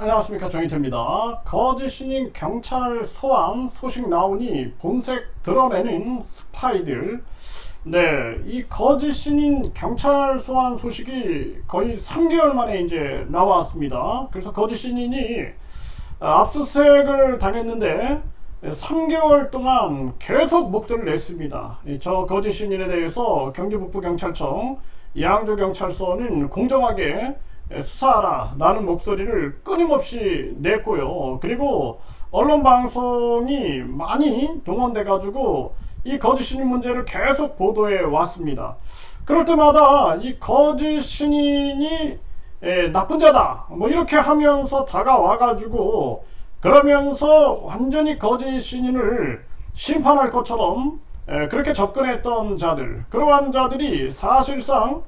안녕하십니까 정희태입니다. 거짓 신인 경찰 소환 소식 나오니 본색 드러내는 스파이들. 네, 이 거짓 신인 경찰 소환 소식이 거의 3개월 만에 이제 나왔습니다. 그래서 거짓 신인이 아, 압수수색을 당했는데 3개월 동안 계속 목소리를 냈습니다. 이저 거짓 신인에 대해서 경기북부경찰청 양조경찰서는 공정하게 수사하라 라는 목소리를 끊임없이 냈고요. 그리고 언론 방송이 많이 동원돼 가지고 이 거짓 신인 문제를 계속 보도해 왔습니다. 그럴 때마다 이 거짓 신인이 에, 나쁜 자다 뭐 이렇게 하면서 다가와 가지고 그러면서 완전히 거짓 신인을 심판할 것처럼 에, 그렇게 접근했던 자들 그러한 자들이 사실상 에,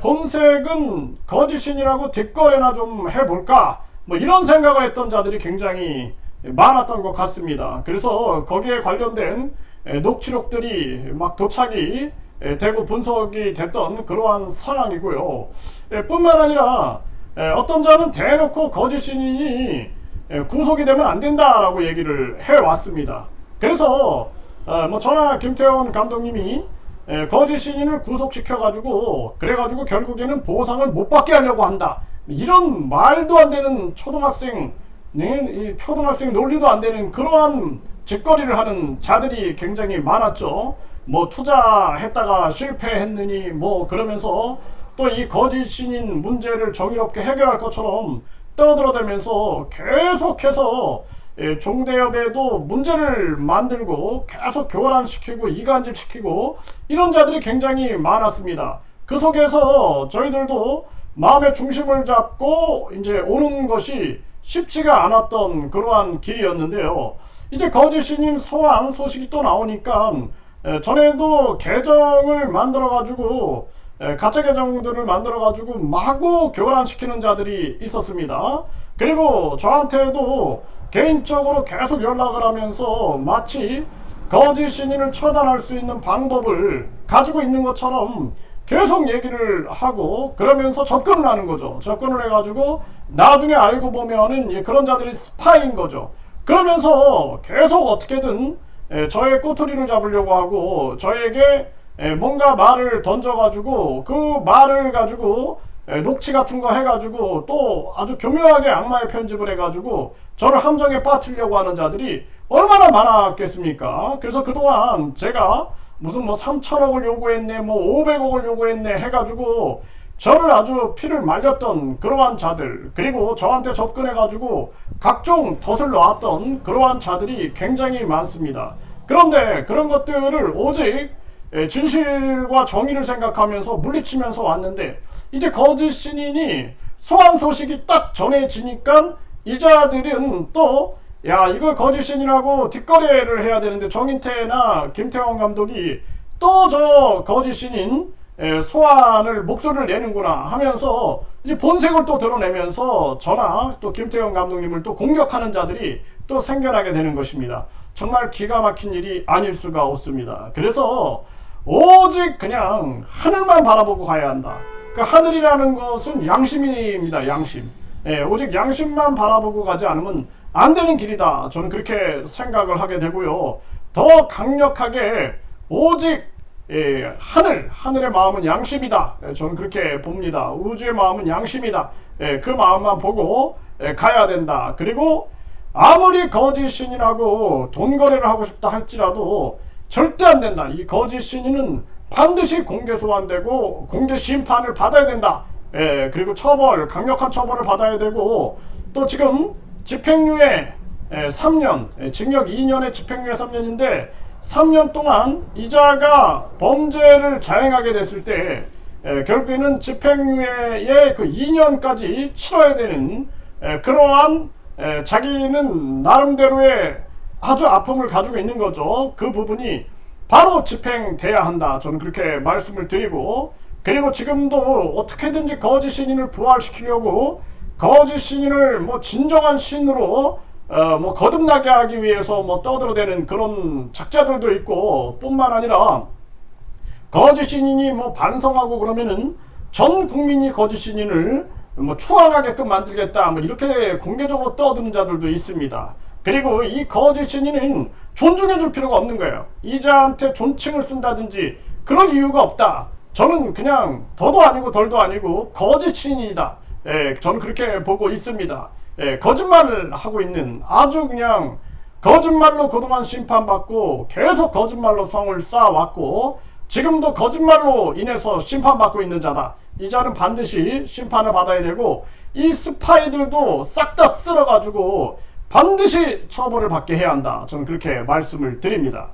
본색은 거짓신이라고 뒷거래나 좀 해볼까 뭐 이런 생각을 했던 자들이 굉장히 많았던 것 같습니다. 그래서 거기에 관련된 에, 녹취록들이 막 도착이 에, 되고 분석이 됐던 그러한 상황이고요. 에, 뿐만 아니라 에, 어떤 자는 대놓고 거짓신인이 에, 구속이 되면 안 된다라고 얘기를 해왔습니다. 그래서 어, 뭐 저나 김태원 감독님이 에, 거짓 신인을 구속시켜가지고 그래가지고 결국에는 보상을 못 받게 하려고 한다. 이런 말도 안 되는 초등학생, 네, 이 초등학생 논리도 안 되는 그러한 짓거리를 하는 자들이 굉장히 많았죠. 뭐 투자했다가 실패했느니 뭐 그러면서 또 이 거짓 신인 문제를 정의롭게 해결할 것처럼 떠들어대면서 계속해서 예, 종대협에도 문제를 만들고 계속 교란시키고 이간질시키고 이런 자들이 굉장히 많았습니다. 그 속에서 저희들도 마음의 중심을 잡고 이제 오는 것이 쉽지가 않았던 그러한 길이었는데요. 이제 거짓 신인 소환 소식이 또 나오니까 에, 전에도 계정을 만들어 가지고 가짜 계정들을 만들어 가지고 마구 교란시키는 자들이 있었습니다. 그리고 저한테도 개인적으로 계속 연락을 하면서 마치 거짓 신인을 처단할 수 있는 방법을 가지고 있는 것처럼 계속 얘기를 하고 그러면서 접근을 하는 거죠. 접근을 해가지고 나중에 알고 보면은 예, 그런 자들이 스파인 거죠. 그러면서 계속 어떻게든 예, 저의 꼬투리를 잡으려고 하고 저에게 예, 뭔가 말을 던져가지고 그 말을 가지고 예, 녹취 같은 거 해가지고 또 아주 교묘하게 악마의 편집을 해가지고 저를 함정에 빠뜨리려고 하는 자들이 얼마나 많았겠습니까? 그래서 그동안 제가 무슨 뭐 3천억을 요구했네, 뭐 500억을 요구했네 해가지고 저를 아주 피를 말렸던 그러한 자들 그리고 저한테 접근해가지고 각종 덫을 놨던 그러한 자들이 굉장히 많습니다. 그런데 그런 것들을 오직 예, 진실과 정의를 생각하면서 물리치면서 왔는데 이제 거짓 신인이 소환 소식이 딱 전해지니까 이 자들은 또 야 이거 거짓 신이라고 뒷거래를 해야 되는데 정인태나 김태원 감독이 또 저 거짓 신인 에, 소환을 목소리를 내는구나 하면서 이제 본색을 또 드러내면서 저나 또 김태형 감독님을 또 공격하는 자들이 또 생겨나게 되는 것입니다. 정말 기가 막힌 일이 아닐 수가 없습니다. 그래서 오직 그냥 하늘만 바라보고 가야 한다. 그 하늘이라는 것은 양심입니다. 양심. 예, 오직 양심만 바라보고 가지 않으면 안 되는 길이다. 저는 그렇게 생각을 하게 되고요. 더 강력하게 오직 예, 하늘, 하늘의 마음은 양심이다. 예, 저는 그렇게 봅니다. 우주의 마음은 양심이다. 예, 그 마음만 보고 예, 가야 된다. 그리고 아무리 거짓 신이라고 돈 거래를 하고 싶다 할지라도 절대 안 된다. 이 거짓 신인은 반드시 공개 소환되고 공개 심판을 받아야 된다. 예, 그리고 처벌, 강력한 처벌을 받아야 되고 또 지금 집행유예 예, 3년, 예, 징역 2년에 집행유예 3년인데 3년 동안 이자가 범죄를 자행하게 됐을 때 에, 결국에는 집행유예의 그 2년까지 치러야 되는 에, 그러한 에, 자기는 나름대로의 아주 아픔을 가지고 있는 거죠. 그 부분이 바로 집행돼야 한다. 저는 그렇게 말씀을 드리고 그리고 지금도 어떻게든지 거짓 신인을 부활시키려고 거짓 신인을 뭐 진정한 신으로 어, 뭐 거듭나게 하기 위해서 뭐 떠들어대는 그런 작자들도 있고 뿐만 아니라 거짓 신인이 뭐 반성하고 그러면은 전 국민이 거짓 신인을 뭐 추앙하게끔 만들겠다 뭐 이렇게 공개적으로 떠드는 자들도 있습니다. 그리고 이 거짓 신인은 존중해 줄 필요가 없는 거예요. 이자한테 존칭을 쓴다든지 그럴 이유가 없다. 저는 그냥 더도 아니고 덜도 아니고 거짓 신인이다. 예, 저는 그렇게 보고 있습니다. 예, 거짓말을 하고 있는 아주 그냥 거짓말로 그동안 심판받고 계속 거짓말로 성을 쌓아왔고 지금도 거짓말로 인해서 심판받고 있는 자다. 이 자는 반드시 심판을 받아야 되고 이 스파이들도 싹 다 쓸어가지고 반드시 처벌을 받게 해야 한다. 저는 그렇게 말씀을 드립니다.